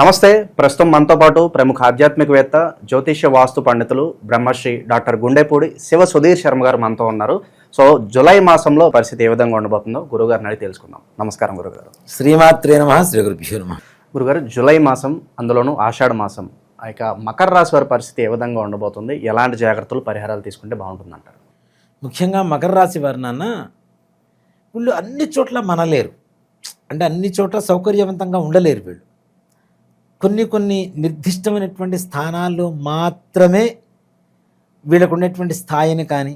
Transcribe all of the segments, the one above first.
నమస్తే. ప్రస్తుతం మనతో పాటు ప్రముఖ ఆధ్యాత్మికవేత్త జ్యోతిష్య వాస్తు పండితులు బ్రహ్మశ్రీ డాక్టర్ గుండెపూడి శివ సుధీర్ శర్మ గారు మనతో ఉన్నారు. సో జూలై మాసంలో పరిస్థితి ఏ విధంగా ఉండబోతుందో గురుగారిని అడిగి తెలుసుకుందాం. నమస్కారం గురుగారు శ్రీమాత్రే నమ శ్రీ గురుభ్యో నమ. గురుగారు జూలై మాసం అందులోనూ ఆషాఢ మాసం ఆ యొక్క మకర రాశి వారి పరిస్థితి ఏ విధంగా ఉండబోతుంది? ఎలాంటి జాగ్రత్తలు పరిహారాలు తీసుకుంటే బాగుంటుందంటారు? ముఖ్యంగా మకర రాశి వారి నాన్న వీళ్ళు అన్ని చోట్ల మనలేరు. అంటే అన్ని చోట్ల సౌకర్యవంతంగా ఉండలేరు వీళ్ళు. కొన్ని కొన్ని నిర్దిష్టమైనటువంటి స్థానాల్లో మాత్రమే వీళ్ళకు ఉన్నటువంటి స్థాయిని కానీ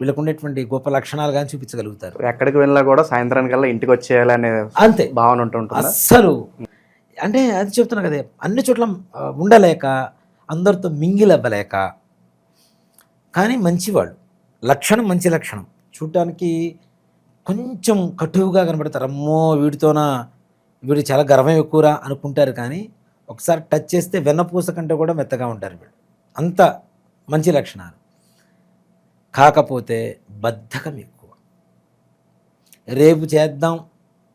వీళ్ళకు ఉన్నటువంటి గొప్ప లక్షణాలు కానీ చూపించగలుగుతారు. ఎక్కడికి వెళ్ళినా కూడా సాయంత్రానికల్లా ఇంటికి వచ్చేయాలనే అంతే. భావన ఉంటుంటుందా? అస్సలు. అంటే అది చెప్తున్నా కదా అన్ని చోట్ల ఉండలేక అందరితో మింగిల్ అవ్వలేక కానీ మంచివాళ్ళు. లక్షణం మంచి లక్షణం. చూడటానికి కొంచెం కటువుగా కనబడతారు. అమ్మో వీడితోన వీడు చాలా గర్వం ఎక్కువరా అనుకుంటారు కానీ ఒకసారి టచ్ చేస్తే వెన్నపూస కంటే కూడా మెత్తగా ఉంటారు వీళ్ళు. అంత మంచి లక్షణాలు. కాకపోతే బద్ధకం ఎక్కువ. రేపు చేద్దాం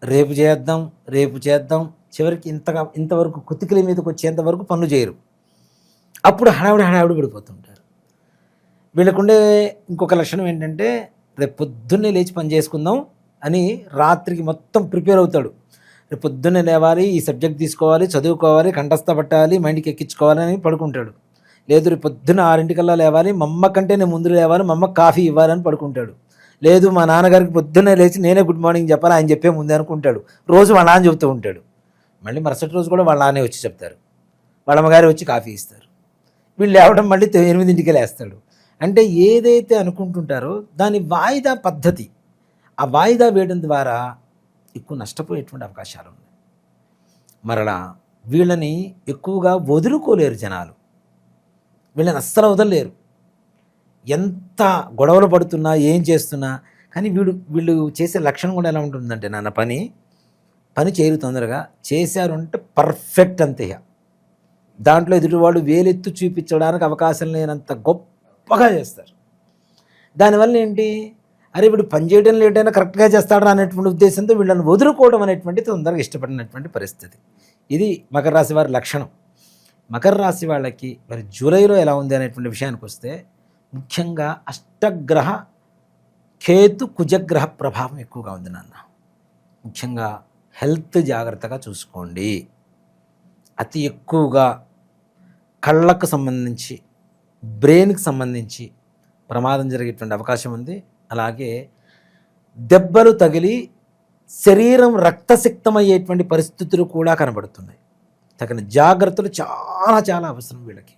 రేపు చేద్దాం రేపు చేద్దాం చివరికి ఇంతగా ఇంతవరకు కుతికిల మీదకి వచ్చేంత వరకు పనులు చేయరు. అప్పుడు హడావిడి హడావిడి పడిపోతుంటారు వీళ్ళకుండే ఇంకొక లక్షణం ఏంటంటే రేపు పొద్దున్నే లేచి పని చేసుకుందాం అని రాత్రికి మొత్తం ప్రిపేర్ అవుతాడు. రేపు పొద్దున్నే లేవాలి ఈ సబ్జెక్ట్ తీసుకోవాలి చదువుకోవాలి కంఠస్థ పట్టాలి మైండ్కి ఎక్కించుకోవాలని పడుకుంటాడు. లేదు రేపు పొద్దున్న ఆరింటికల్లా లేవాలి మా అమ్మ కంటే నేను ముందు లేవాలి మా అమ్మ కాఫీ ఇవ్వాలని పడుకుంటాడు. లేదు మా నాన్నగారికి పొద్దున్నే లేచి నేనే గుడ్ మార్నింగ్ చెప్పాలి ఆయన చెప్పే ముందే అనుకుంటాడు. రోజు వాళ్ళ నాన్న చెబుతూ ఉంటాడు. మళ్ళీ మరుసటి రోజు కూడా వాళ్ళ నాన్నే వచ్చి చెప్తారు. వాళ్ళ అమ్మగారు వచ్చి కాఫీ ఇస్తారు. వీళ్ళు లేవడం మళ్ళీ ఎనిమిదింటికి లేస్తాడు. అంటే ఏదైతే అనుకుంటుంటారో దాని వాయిదా పద్ధతి. ఆ వాయిదా వేయడం ద్వారా ఎక్కువ నష్టపోయేటువంటి అవకాశాలు ఉన్నాయి మరలా వీళ్ళని ఎక్కువగా వదులుకోలేరు జనాలు. వీళ్ళని అస్సలు వదలలేరు. ఎంత గొడవలు పడుతున్నా ఏం చేస్తున్నా కానీ వీడు వీళ్ళు చేసే లక్షణం కూడా ఎలా ఉంటుందంటే నాన్న పని పని చేయరు తొందరగా. చేశారు అంటే పర్ఫెక్ట్ అంతే దాంట్లో ఎదుటివాడు వేలెత్తు చూపించడానికి అవకాశం లేనంత గొప్పగా చేస్తారు. దానివల్ల ఏంటి? అరే వీడు పని లేటైనా కరెక్ట్గా చేస్తాడు అనేటువంటి ఉద్దేశంతో వీళ్ళని వదులుకోవడం అనేటువంటిది తొందరగా ఇష్టపడినటువంటి పరిస్థితి. ఇది మకర రాశి వారి లక్షణం. మకర రాశి వాళ్ళకి మరి జూలైలో ఎలా ఉంది అనేటువంటి విషయానికి వస్తే ముఖ్యంగా అష్టగ్రహ కేతు కుజగ్రహ ప్రభావం ఎక్కువగా ఉంది నాన్న. ముఖ్యంగా హెల్త్ జాగ్రత్తగా చూసుకోండి. అతి ఎక్కువగా కళ్ళకు సంబంధించి బ్రెయిన్కి సంబంధించి ప్రమాదం జరిగేటువంటి అవకాశం ఉంది. అలాగే దెబ్బలు తగిలి శరీరం రక్తసిక్తమయ్యేటువంటి పరిస్థితులు కూడా కనబడుతున్నాయి. తగిన జాగ్రత్తలు చాలా చాలా అవసరం వీళ్ళకి.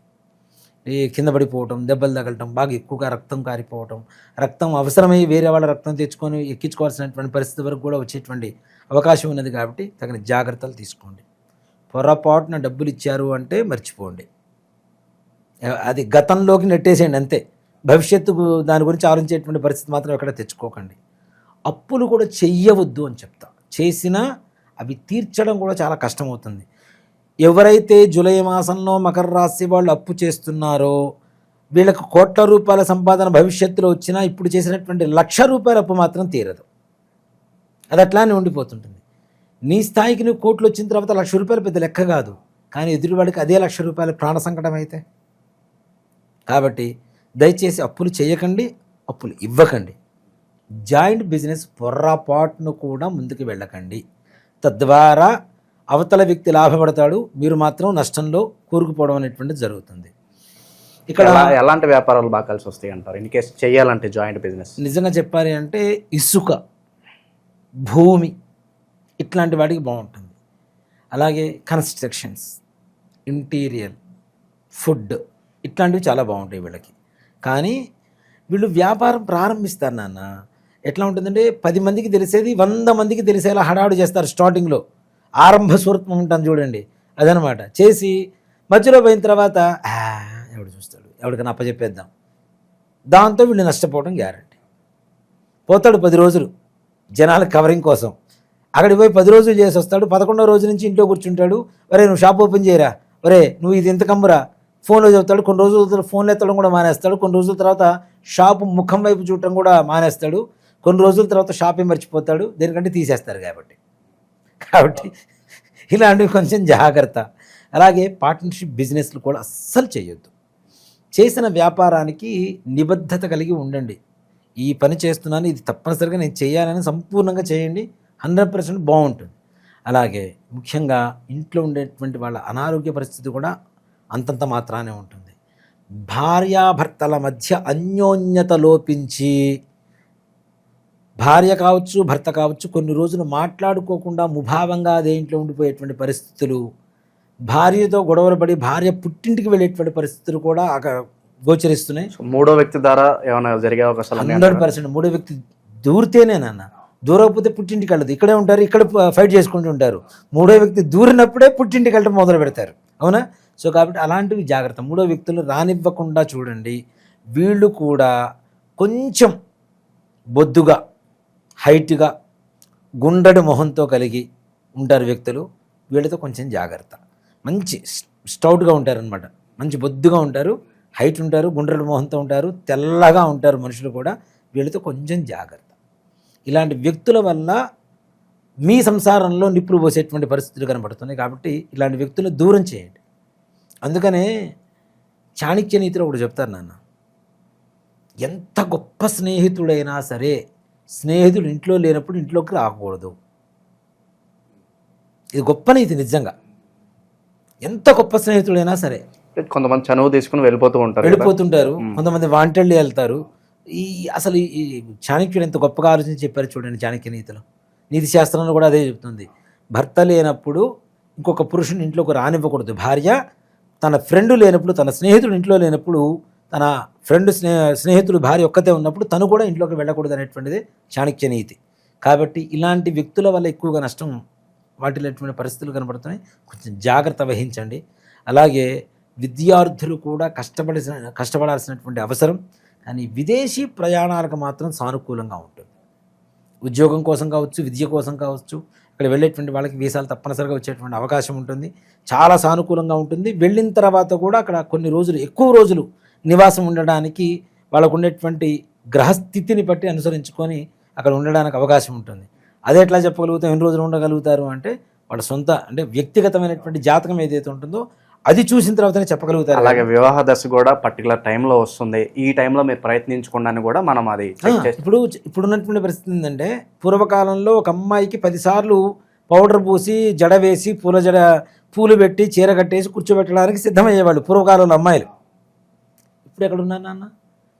ఈ కింద పడిపోవటం దెబ్బలు తగలటం బాగా ఎక్కువగా రక్తం కారిపోవటం రక్తం అవసరమై వేరే వాళ్ళ రక్తం తెచ్చుకొని ఎక్కించుకోవాల్సినటువంటి పరిస్థితి వరకు కూడా వచ్చేటువంటి అవకాశం ఉన్నది కాబట్టి తగిన జాగ్రత్తలు తీసుకోండి. పొరపాటున డబ్బులు ఇచ్చారు అంటే మర్చిపోండి. అది గతంలోకి నెట్టేసేయండి అంతే. భవిష్యత్తు దాని గురించి ఆలోచించేటువంటి పరిస్థితి మాత్రం ఎక్కడ తెచ్చుకోకండి. అప్పులు కూడా చెయ్యవద్దు అని చెప్తా. చేసినా అవి తీర్చడం కూడా చాలా కష్టమవుతుంది. ఎవరైతే జూలై మాసంలో మకర రాశి వాళ్ళు అప్పు చేస్తున్నారో వీళ్ళకు కోట్ల రూపాయల సంపాదన భవిష్యత్తులో వచ్చినా ఇప్పుడు చేసినటువంటి లక్ష రూపాయల అప్పు మాత్రం తీరదు. అది అట్లానే ఉండిపోతుంటుంది. నీ స్థాయికి నువ్వు కోట్లు వచ్చిన తర్వాత లక్ష రూపాయలు పెద్ద లెక్క కాదు. కానీ ఎదుటివాడికి అదే లక్ష రూపాయల ప్రాణ సంకటం అయితే కాబట్టి దయచేసి అప్పులు చేయకండి అప్పులు ఇవ్వకండి. జాయింట్ బిజినెస్ పొర్రపాటును కూడా ముందుకు వెళ్ళకండి. తద్వారా అవతల వ్యక్తి లాభపడతాడు మీరు మాత్రం నష్టంలో కూరుకుపోవడం అనేటువంటిది జరుగుతుంది. ఇక్కడ ఎలా- ఎలాంటి వ్యాపారాలు బాగా కలిసి వస్తాయి అంటారు? ఇన్ కేసు చేయాలంటే జాయింట్ బిజినెస్. నిజంగా చెప్పాలి అంటే ఇసుక భూమి ఇట్లాంటి వాటికి బాగుంటుంది. అలాగే కన్స్ట్రక్షన్స్ ఇంటీరియర్ ఫుడ్ ఇట్లాంటివి చాలా బాగుంటాయి వీళ్ళకి. కానీ వీళ్ళు వ్యాపారం ప్రారంభిస్తారు నాన్న. ఎట్లా ఉంటుందంటే పది మందికి తెలిసేది వంద మందికి తెలిసేలా హడావుడి చేస్తారు స్టార్టింగ్లో. ఆరంభ స్వరూపం ఉంటుంది చూడండి. అదనమాట. చేసి మధ్యలో పోయిన తర్వాత ఎవడు చూస్తాడు? ఎవడికైనా అప్పచెప్పేద్దాం దాంతో వీళ్ళు నష్టపోవడం గ్యారంటీ. పోతాడు పది రోజులు జనాల కవరింగ్ కోసం. అక్కడికి పోయి పది రోజులు చేసి వస్తాడు. పదకొండో రోజు నుంచి ఇంట్లో కూర్చుంటాడు. ఒరే నువ్వు షాప్ ఓపెన్ చేయరా? ఒరే నువ్వు ఇది ఎంత కమ్మురా? ఫోన్లో చెబుతాడు కొన్ని రోజుల తర్వాత ఫోన్లో ఎత్తడం కూడా మానేస్తాడు. కొన్ని రోజుల తర్వాత షాపు ముఖం వైపు చూడటం కూడా మానేస్తాడు. కొన్ని రోజుల తర్వాత షాపే మర్చిపోతాడు. దేనికంటే తీసేస్తారు కాబట్టి. కాబట్టి ఇలాంటివి కొంచెం జాగ్రత్త. అలాగే పార్ట్నర్షిప్ బిజినెస్లు కూడా అస్సలు చేయొద్దు. చేసిన వ్యాపారానికి నిబద్ధత కలిగి ఉండండి. ఈ పని చేస్తున్నాను ఇది తప్పనిసరిగా నేను చేయాలని సంపూర్ణంగా చేయండి. హండ్రెడ్ పర్సెంట్ బాగుంటుంది. అలాగే ముఖ్యంగా ఇంట్లో ఉండేటువంటి వాళ్ళ అనారోగ్య పరిస్థితి కూడా అంతంత మాత్రానే ఉంటుంది. భార్యాభర్తల మధ్య అన్యోన్యత లోపించి భార్య కావచ్చు భర్త కావచ్చు కొన్ని రోజులు మాట్లాడుకోకుండా ముభావంగా అదే ఇంట్లో ఉండిపోయేటువంటి పరిస్థితులు భార్యతో గొడవలు పడి భార్య పుట్టింటికి వెళ్ళేటువంటి పరిస్థితులు కూడా గోచరిస్తున్నాయి. మూడో వ్యక్తి ద్వారా ఏమైనా జరిగే అవకాశాలు? హండ్రెడ్ పర్సెంట్ మూడో వ్యక్తి దూరితేనే నాన్న. దూరకపోతే పుట్టింటికి వెళ్ళదు. ఇక్కడే ఉంటారు ఇక్కడ ఫైట్ చేసుకుంటూ ఉంటారు. మూడో వ్యక్తి దూరినప్పుడే పుట్టింటికి వెళ్ళడం మొదలు పెడతారు. అవునా? సో కాబట్టి అలాంటివి జాగ్రత్త. మూడో వ్యక్తులు రానివ్వకుండా చూడండి. వీళ్ళు కూడా కొంచెం బొద్దుగా హైట్గా గుండ్రటి మొహంతో కలిగి ఉంటారు వ్యక్తులు. వీళ్ళతో కొంచెం జాగ్రత్త. మంచి స్టౌట్గా ఉంటారనమాట మంచి బొద్దుగా ఉంటారు హైట్ ఉంటారు గుండ్రటి మొహంతో ఉంటారు తెల్లగా ఉంటారు మనుషులు కూడా. వీళ్ళతో కొంచెం జాగ్రత్త. ఇలాంటి వ్యక్తుల వల్ల మీ సంసారంలో నిప్పులు పోసేటువంటి పరిస్థితులు కనబడుతున్నాయి కాబట్టి ఇలాంటి వ్యక్తులను దూరం చేయండి. అందుకనే చాణక్య నీతిలో ఒకటి చెప్తారు నాన్న ఎంత గొప్ప స్నేహితుడైనా సరే స్నేహితుడు ఇంట్లో లేనప్పుడు ఇంట్లోకి రాకూడదు. ఇది గొప్ప నీతి నిజంగా. ఎంత గొప్ప స్నేహితుడైనా సరే కొంతమంది చనువు తీసుకుని వెళ్ళిపోతూ ఉంటారు. వెళ్ళిపోతుంటారు. కొంతమంది వాంటెళ్ళి వెళ్తారు. ఈ అసలు ఈ చాణక్యుడు ఎంత గొప్పగా ఆలోచించి చెప్పారు చూడండి చాణక్య నీతిలో. నీతి శాస్త్రంలో కూడా అదే చెప్తుంది. భర్త లేనప్పుడు ఇంకొక పురుషుని ఇంట్లోకి రానివ్వకూడదు. భార్య తన ఫ్రెండ్ లేనప్పుడు తన స్నేహితుడు ఇంట్లో లేనప్పుడు తన ఫ్రెండ్ స్నే స్నేహితుడు భార్య ఒక్కతే ఉన్నప్పుడు తను కూడా ఇంట్లోకి వెళ్ళకూడదు అనేటువంటిది చాణక్య నీతి. కాబట్టి ఇలాంటి వ్యక్తుల వల్ల ఎక్కువగా నష్టం వాటిల్లేటువంటి పరిస్థితులు కనబడుతున్నాయి. కొంచెం జాగ్రత్త వహించండి. అలాగే విద్యార్థులు కూడా కష్టపడాల్సిన కష్టపడాల్సినటువంటి అవసరం. కానీ విదేశీ ప్రయాణాలకు మాత్రం సానుకూలంగా ఉంటుంది. ఉద్యోగం కోసం కావచ్చు విద్య కోసం కావచ్చు అక్కడ వెళ్ళేటువంటి వాళ్ళకి వీసాలు తప్పనిసరిగా వచ్చేటువంటి అవకాశం ఉంటుంది. చాలా సానుకూలంగా ఉంటుంది. వెళ్ళిన తర్వాత కూడా అక్కడ కొన్ని రోజులు ఎక్కువ రోజులు నివాసం ఉండడానికి వాళ్ళకు ఉండేటువంటి గ్రహస్థితిని బట్టి అనుసరించుకొని అక్కడ ఉండడానికి అవకాశం ఉంటుంది. అదే ఎట్లా చెప్పగలుగుతాం? ఎన్ని రోజులు ఉండగలుగుతారు అంటే వాళ్ళ సొంత అంటే వ్యక్తిగతమైనటువంటి జాతకం ఏదైతే ఉంటుందో అది చూసిన తర్వాతనే చెప్పగలుగుతారు అలాగే వివాహ దశ కూడా పర్టికులర్ టైంలో వస్తుంది. ఈ టైంలో మీరు ప్రయత్నించకుండా కూడా మనం అది ఇప్పుడు ఇప్పుడు ఉన్నటువంటి పరిస్థితి ఏంటంటే పూర్వకాలంలో ఒక అమ్మాయికి పదిసార్లు పౌడర్ పూసి జడ వేసి పూల జడ పూలు పెట్టి చీర కట్టేసి కూర్చోబెట్టడానికి సిద్ధమయ్యేవాళ్ళు పూర్వకాలంలో అమ్మాయిలు. ఇప్పుడు ఎక్కడ ఉన్నారు నాన్న?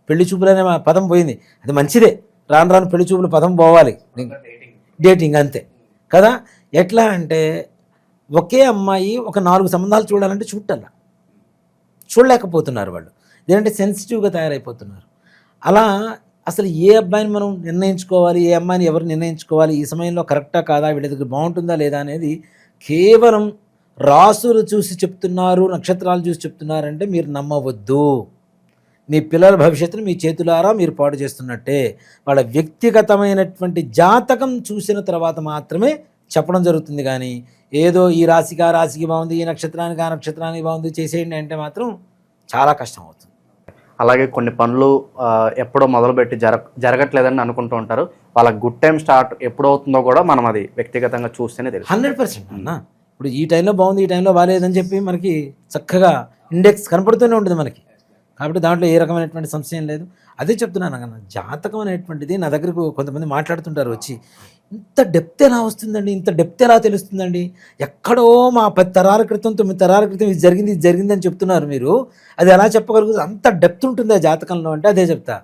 పెళ్ళి చూపులు అనే పదం పోయింది. అది మంచిదే. రాను రాను పెళ్ళి చూపులు పదం పోవాలి. డేటింగ్ అంతే. కదా? ఎట్లా అంటే ఒకే అమ్మాయి ఒక నాలుగు సంబంధాలు చూడాలంటే చూడాల చూడలేకపోతున్నారు వాళ్ళు. ఏంటంటే సెన్సిటివ్గా తయారైపోతున్నారు. అలా అసలు ఏ అబ్బాయిని మనం నిర్ణయించుకోవాలి ఏ అమ్మాయిని ఎవరు నిర్ణయించుకోవాలి ఈ సమయంలో కరెక్టా కాదా వీళ్ళ దగ్గర బాగుంటుందా లేదా అనేది కేవలం రాసులు చూసి చెప్తున్నారు నక్షత్రాలు చూసి చెప్తున్నారంటే మీరు నమ్మవద్దు. మీ పిల్లల భవిష్యత్తును మీ చేతులారా మీరు పాడు చేస్తున్నట్టే. వాళ్ళ వ్యక్తిగతమైనటువంటి జాతకం చూసిన తర్వాత మాత్రమే చెప్పడం జరుగుతుంది కానీ ఏదో ఈ రాశికి ఆ రాశికి బాగుంది ఈ నక్షత్రానికి ఆ నక్షత్రానికి బాగుంది చేసేయండి అంటే మాత్రం చాలా కష్టం అవుతుంది. అలాగే కొన్ని పనులు ఎప్పుడో మొదలుపెట్టి జరగ జరగట్లేదని అనుకుంటూ ఉంటారు. వాళ్ళకి గుడ్ టైం స్టార్ట్ ఎప్పుడు అవుతుందో కూడా మనం అది వ్యక్తిగతంగా చూస్తేనే తెలుసు హండ్రెడ్ పర్సెంట్ అన్న. ఇప్పుడు ఈ టైంలో బాగుంది ఈ టైంలో బాగాలేదని చెప్పి మనకి చక్కగా ఇండెక్స్ కనపడుతూనే ఉంటుంది మనకి. కాబట్టి దాంట్లో ఏ రకమైనటువంటి సంశయం లేదు. అదే చెప్తున్నాను అన్న జాతకం అనేటువంటిది నా దగ్గరకు కొంతమంది మాట్లాడుతుంటారు వచ్చి ఇంత డెప్త్ ఎలా వస్తుందండి? ఇంత డెప్త్ ఎలా తెలుస్తుందండి? ఎక్కడో మా పది తరాల క్రితం తొమ్మిది తరాల క్రితం ఇది జరిగింది ఇది జరిగిందని చెప్తున్నారు మీరు. అది ఎలా చెప్పగలుగుతుంది అంత డెప్త్ ఉంటుంది ఆ జాతకంలో అంటే అదే చెప్తా.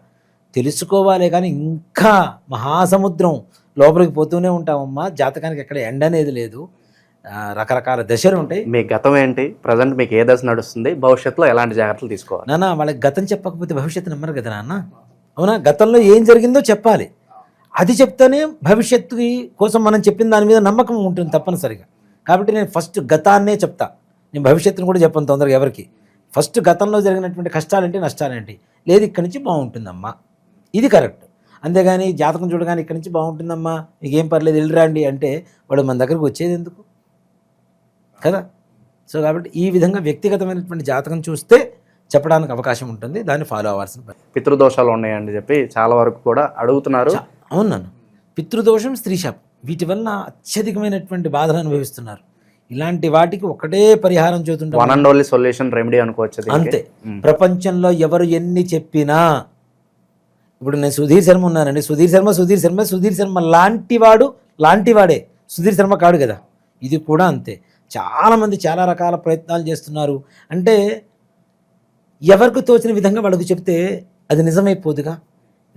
తెలుసుకోవాలి కానీ ఇంకా మహాసముద్రం లోపలికి పోతూనే ఉంటామమ్మా. జాతకానికి ఎక్కడ ఎండ అనేది లేదు. రకరకాల దశలు ఉంటాయి. మీ గతం ఏంటి? ప్రజెంట్ మీకు ఏ దశ నడుస్తుంది? భవిష్యత్తులో ఎలాంటి జాగ్రత్తలు తీసుకోవాలి? నాన్న వాళ్ళకి గతం చెప్పకపోతే భవిష్యత్తు నమ్మరు కదా నాన్న. అవునా? గతంలో ఏం జరిగిందో చెప్పాలి. అది చెప్తేనే భవిష్యత్తు కోసం మనం చెప్పిన దాని మీద నమ్మకం ఉంటుంది తప్పనిసరిగా. కాబట్టి నేను ఫస్ట్ గతాన్నే చెప్తా. నేను భవిష్యత్తును కూడా చెప్పను తొందరగా ఎవరికి. ఫస్ట్ గతంలో జరిగినటువంటి కష్టాలేంటి నష్టాలేంటి? లేదు ఇక్కడి నుంచి బాగుంటుందమ్మా. ఇది కరెక్ట్. అంతేగాని జాతకం చూడగానే ఇక్కడి నుంచి బాగుంటుందమ్మా. మీకు ఏం పర్లేదు వెళ్ళిరండి అంటే వాడు మన దగ్గరకు వచ్చేది ఎందుకు? కదా? సో కాబట్టి ఈ విధంగా వ్యక్తిగతమైనటువంటి జాతకం చూస్తే చెప్పడానికి అవకాశం ఉంటుంది. దాన్ని ఫాలో అవ్వాల్సిన పని. పితృదోషాలు ఉన్నాయని చెప్పి చాలా వరకు కూడా అడుగుతున్నారు. చా- అవును నాన్న. పితృదోషం స్త్రీ శాపం. వీటి వల్ల అత్యధికమైనటువంటి బాధలు అనుభవిస్తున్నారు. ఇలాంటి వాటికి ఒకటే పరిహారం వన్ చూతుంటాం అండ్ ఓన్లీ సొల్యూషన్ రెమెడీ అనుకోవచ్చు. అంతే. ప్రపంచంలో ఎవరు ఎన్ని చెప్పినా ఇప్పుడు నేను సుధీర్ శర్మ ఉన్నానండి. సుధీర్ శర్మ సుధీర్ శర్మ సుధీర్ శర్మ లాంటివాడు లాంటివాడే సుధీర్ శర్మ కాడు కదా. ఇది కూడా అంతే. చాలామంది చాలా రకాల ప్రయత్నాలు చేస్తున్నారు. అంటే ఎవరికి తోచిన విధంగా వాళ్ళకు చెప్తే అది నిజమైపోదుగా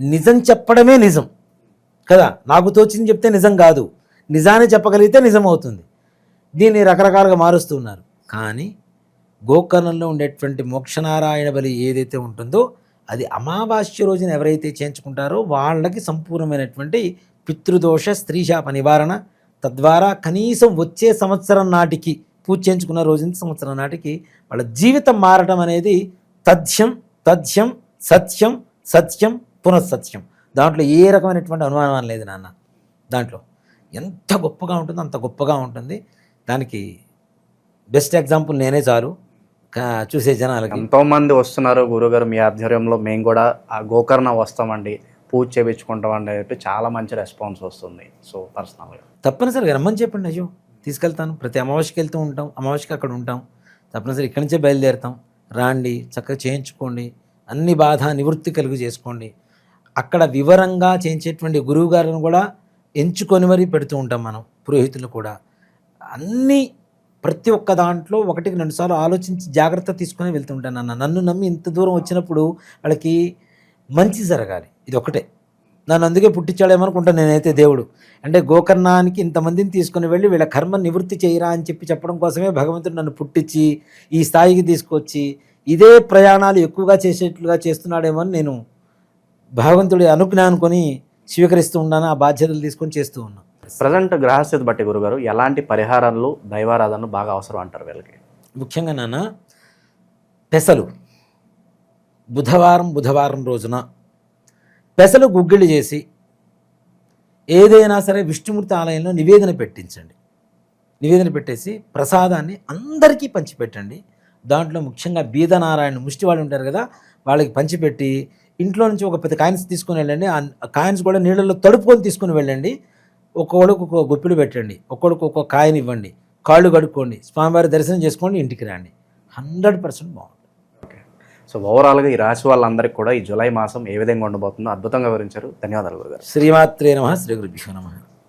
నిజం చెప్పడమే నిజం. కదా? నాకు తోచింది చెప్తే నిజం కాదు. నిజాన్ని చెప్పగలిగితే నిజం అవుతుంది. దీన్ని రకరకాలుగా మారుస్తున్నారు కానీ గోకర్ణంలో ఉండేటువంటి మోక్షనారాయణ బలి ఏదైతే ఉంటుందో అది అమావాస్య రోజున ఎవరైతే చేయించుకుంటారో వాళ్ళకి సంపూర్ణమైనటువంటి పితృదోష స్త్రీశాప నివారణ తద్వారా కనీసం వచ్చే సంవత్సరం నాటికి పూజ చేయించుకున్న రోజు సంవత్సరం నాటికి వాళ్ళ జీవితం మారటం అనేది తథ్యం తథ్యం సత్యం సత్యం పునఃసత్యం. దాంట్లో ఏ రకమైనటువంటి అనుమానం లేదు నాన్న. దాంట్లో ఎంత గొప్పగా ఉంటుందో అంత గొప్పగా ఉంటుంది. దానికి బెస్ట్ ఎగ్జాంపుల్ నేనే చాలు. చూసే జనాలకి. ఎంతోమంది వస్తున్నారు గురుగారు మీ ఆధ్వర్యంలో. మేము కూడా ఆ గోకర్ణ వస్తామండి. పూజ చేయించుకుంటామండి అని చెప్పి చాలా మంచి రెస్పాన్స్ వస్తుంది. సో పర్సనల్గా తప్పనిసరిగా రమ్మని చెప్పండి అయ్యో. తీసుకెళ్తాను. ప్రతి అమావాస్యకి వెళ్తూ ఉంటాం. అమావాస్యకి అక్కడ ఉంటాం. తప్పనిసరి ఇక్కడి నుంచే బయలుదేరుతాం. రాండి చక్కగా చేయించుకోండి. అన్ని బాధ నివృత్తి కలుగు చేసుకోండి. అక్కడ వివరంగా చేయించేటువంటి గురువు గారిని కూడా ఎంచుకొని మరీ పెడుతూ ఉంటాం మనం పురోహితులు కూడా. అన్నీ ప్రతి ఒక్క దాంట్లో ఒకటికి రెండుసార్లు ఆలోచించి జాగ్రత్త తీసుకొని వెళ్తుంటాను అన్న నన్ను నమ్మి ఇంత దూరం వచ్చినప్పుడు వాళ్ళకి మంచి జరగాలి. ఇది ఒకటే. నన్ను అందుకే పుట్టించాడేమనుకుంటా నేనైతే దేవుడు. అంటే గోకర్ణానికి ఇంతమందిని తీసుకుని వెళ్ళి వీళ్ళ కర్మ నివృత్తి చేయరా అని చెప్పి చెప్పడం కోసమే భగవంతుడు నన్ను పుట్టించి ఈ స్థాయికి తీసుకొచ్చి ఇదే ప్రయాణాలు ఎక్కువగా చేసేట్లుగా చేస్తున్నాడేమో అని నేను భగవంతుడి అనుజ్ఞ కొని స్వీకరిస్తూ ఉన్నాను ఆ బాధ్యతలు తీసుకొని చేస్తూ ఉన్నాను. ప్రజెంట్ గ్రహస్థితి బట్టి గురుగారు ఎలాంటి పరిహారాలు దైవారాధనలు బాగా అవసరం అంటారు వీళ్ళకి? ముఖ్యంగా నాన్న పెసలు. బుధవారం బుధవారం రోజున పెసలు గుగ్గిళ్ళు చేసి ఏదైనా సరే విష్ణుమూర్తి ఆలయంలో నివేదన పెట్టించండి. నివేదన పెట్టేసి ప్రసాదాన్ని అందరికీ పంచిపెట్టండి. దాంట్లో ముఖ్యంగా బీదనారాయణ ముష్టి వాళ్ళు ఉంటారు కదా వాళ్ళకి పంచిపెట్టి ఇంట్లో నుంచి ఒక పెద్ద కాయిన్స్ తీసుకుని వెళ్ళండి. ఆ కాయిన్స్ కూడా నీళ్ళలో తడుపుకొని తీసుకొని వెళ్ళండి. ఒక్కొక్కడికి ఒక్కొక్క గుప్పిలు పెట్టండి. ఒక్కొక్కడికి ఒక్కొక్క కాయని ఇవ్వండి. కాళ్ళు కడుక్కోండి. స్వామివారి దర్శనం చేసుకోండి ఇంటికి రండి. హండ్రెడ్ పర్సెంట్ బాగుంటుంది. సో ఓవరాల్గా ఈ రాశి వాళ్ళందరికీ కూడా ఈ జూలై మాసం ఏ విధంగా ఉండబోతుందో అద్భుతంగా వివరించారు. ధన్యవాదాలు గురుగారు. శ్రీమాత్రే నమ శ్రీ గురుభ్యో నమ.